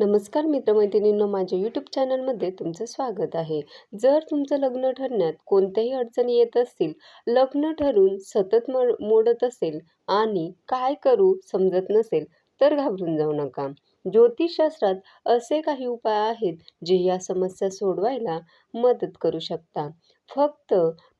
नमस्कार मित्रमैत्रिणींनो माझ्या यूट्यूब चॅनलमध्ये तुमचं स्वागत आहे. जर तुमचं लग्न ठरण्यात कोणत्याही अडचणी येत असतील लग्न ठरून सतत म मोडत असेल आणि काय करू समजत नसेल तर घाबरून जाऊ नका. ज्योतिषशास्त्रात असे काही उपाय आहेत जे या समस्या सोडवायला मदत करू शकता. फक्त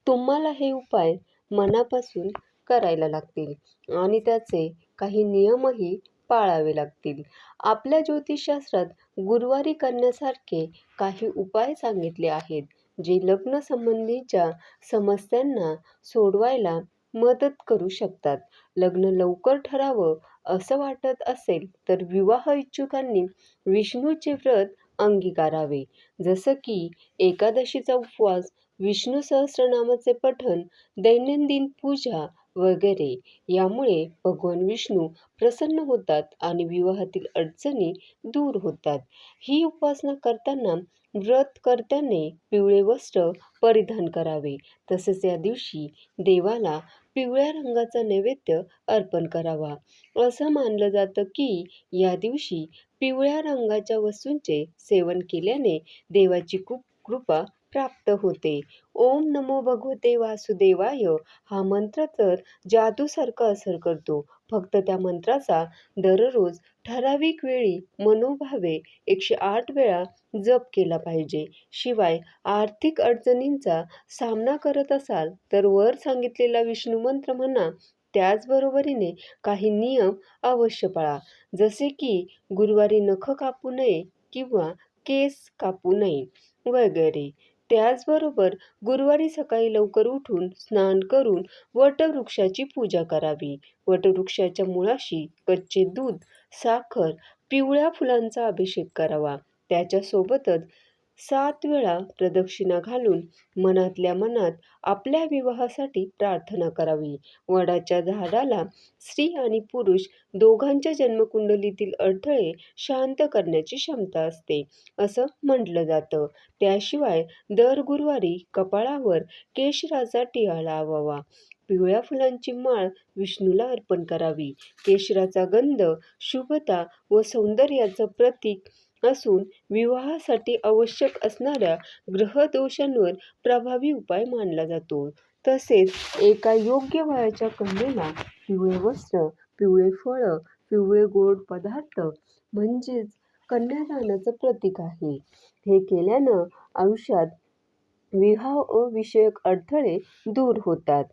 तुम्हाला हे उपाय मनापासून करायला लागतील आणि त्याचे काही नियमही पाळावे लागतील. आपल्या ज्योतिषशास्त्रात गुरुवारी करण्यासारखे काही उपाय सांगितले आहेत जे लग्नसंबंधीच्या समस्यांना सोडवायला मदत करू शकतात. लग्न लवकर ठरावं असं वाटत असेल तर विवाह इच्छुकांनी विष्णूचे व्रत अंगीकारावे. जसं की एकादशीचा उपवास विष्णू सहस्रनामाचे पठण दैनंदिन पूजा वगैरे. यामुळे भगवान विष्णू प्रसन्न होतात आणि विवाहातील अडचणी दूर होतात. ही उपासना करताना व्रतकर्त्याने पिवळे वस्त्र परिधान करावे. तसेच या दिवशी देवाला पिवळ्या रंगाचा नैवेद्य अर्पण करावा. असं मानलं जातं की या दिवशी पिवळ्या रंगाच्या वस्तूंचे सेवन केल्याने देवाची खूप कृपा प्राप्त होते. ओम नमो भगवते वासुदेवाय. हा मंत्र तर जादूसारखा असर करतो. फक्त त्या मंत्राचा दररोज ठराविक वेळी मनोभावे एकशे आठ वेळा जप केला पाहिजे. शिवाय आर्थिक अडचणींचा सामना करत असाल तर वर सांगितलेला विष्णू मंत्र म्हणा त्याचबरोबरीने काही नियम अवश्य पाळा. जसे की गुरुवारी नख कापू नये किंवा केस कापू नये वगैरे. त्याचबरोबर गुरुवारी सकाळी लवकर उठून स्नान करून वटवृक्षाची पूजा करावी. वटवृक्षाच्या मुळाशी कच्चे दूध साखर पिवळ्या फुलांचा अभिषेक करावा. त्याच्यासोबतच सात वेळा प्रदक्षिणा घालून मनातल्या मनात आपल्या विवाहासाठी प्रार्थना करावी. वडाच्या झाडाला स्त्री आणि पुरुष दोघांच्या जन्मकुंडलीतील अडथळे शांत करण्याची क्षमता असते असं म्हटलं जातं. त्याशिवाय दर गुरुवारी कपाळावर केशराचा टिळा लावावा. पिवळ्या फुलांची माळ विष्णूला अर्पण करावी. केशराचा गंध शुभता व सौंदर्याचं प्रतीक असून विवाहासाठी आवश्यक असणाऱ्या ग्रहदोषांवर प्रभावी उपाय मानला जातो. तसेच एका योग्य वयाच्या कन्येला पिवळे वस्त्र पिवळे फळं पिवळे गोड पदार्थ म्हणजेच कन्यादानाचं प्रतीक आहे. हे केल्यानं आयुष्यात विवाहविषयक अडथळे दूर होतात.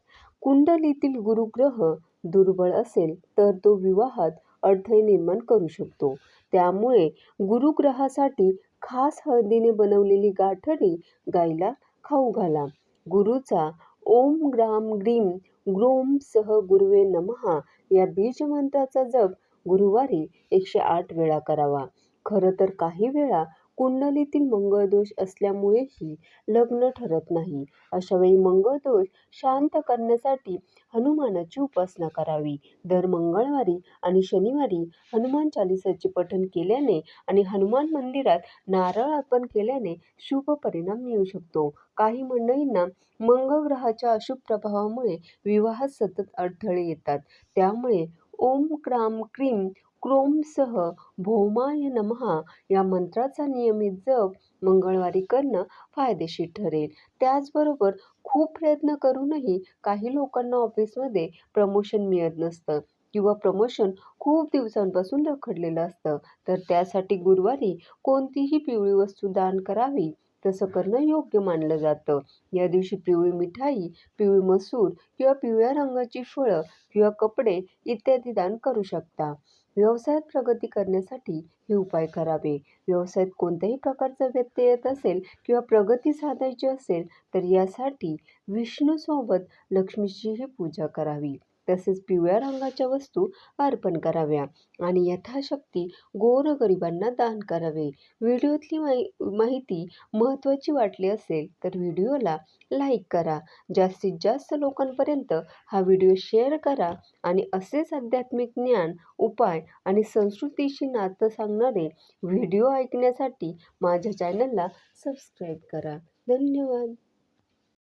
कुंडलीतील गुरुग्रह दुर्बळ असेल तर तो विवाहात अडथळे निर्माण करू शकतो. त्यामुळे गुरुग्रहासाठी खास हळदीने बनवलेली गाठडी गायला खाऊ घाला. गुरुचा ओम ग्राम ग्रीम ग्रोम सह गुरुवे नमहा या बीजमंत्राचा जप गुरुवारी एकशे आठ वेळा करावा. खरं तर काही वेळा कुंडलीतील मंगळदोष असल्यामुळेही लग्न ठरत नाही. अशावेळी मंगळदोष शांत करण्यासाठी हनुमानाची उपासना करावी. दर मंगळवारी आणि शनिवारी हनुमान चालिसाचे पठण केल्याने आणि हनुमान मंदिरात नारळ अर्पण केल्याने शुभ परिणाम मिळू शकतो. काही मंडळींना मंगळ ग्रहाच्या अशुभ प्रभावामुळे विवाहात सतत अडथळे येतात. त्यामुळे ओम क्राम क्रीम क्रोमसह भौमाय नमहा या मंत्राचा नियमित जप मंगळवारी करणं फायदेशीर ठरेल. त्याचबरोबर खूप प्रयत्न करूनही काही लोकांना ऑफिसमध्ये प्रमोशन मिळत नसतं किंवा प्रमोशन खूप दिवसांपासून रखडलेलं असतं. तर त्यासाठी गुरुवारी कोणतीही पिवळी वस्तू दान करावी तसं करणं योग्य मानलं जातं. या दिवशी पिवळी मिठाई पिवळी मसूर किंवा पिवळ्या रंगाची फळं किंवा कपडे इत्यादी दान करू शकता. व्यवसायात प्रगती करण्यासाठी हे उपाय करावे. व्यवसायात कोणत्याही प्रकारचा व्यत्यय येत असेल किंवा प्रगती साधायची असेल तर यासाठी विष्णूसोबत लक्ष्मीचीही पूजा करावी. तसेच पिवळ्या रंगाच्या वस्तू अर्पण कराव्या आणि यथाशक्ती गोरगरिबांना दान करावे. व्हिडिओतली माहि माहिती महत्त्वाची वाटली असेल तर व्हिडिओला लाईक करा. जास्तीत जास्त लोकांपर्यंत हा व्हिडिओ शेअर करा आणि असेच आध्यात्मिक ज्ञान उपाय आणि संस्कृतीशी नातं सांगणारे व्हिडिओ ऐकण्यासाठी माझ्या चॅनलला सबस्क्राईब करा. धन्यवाद.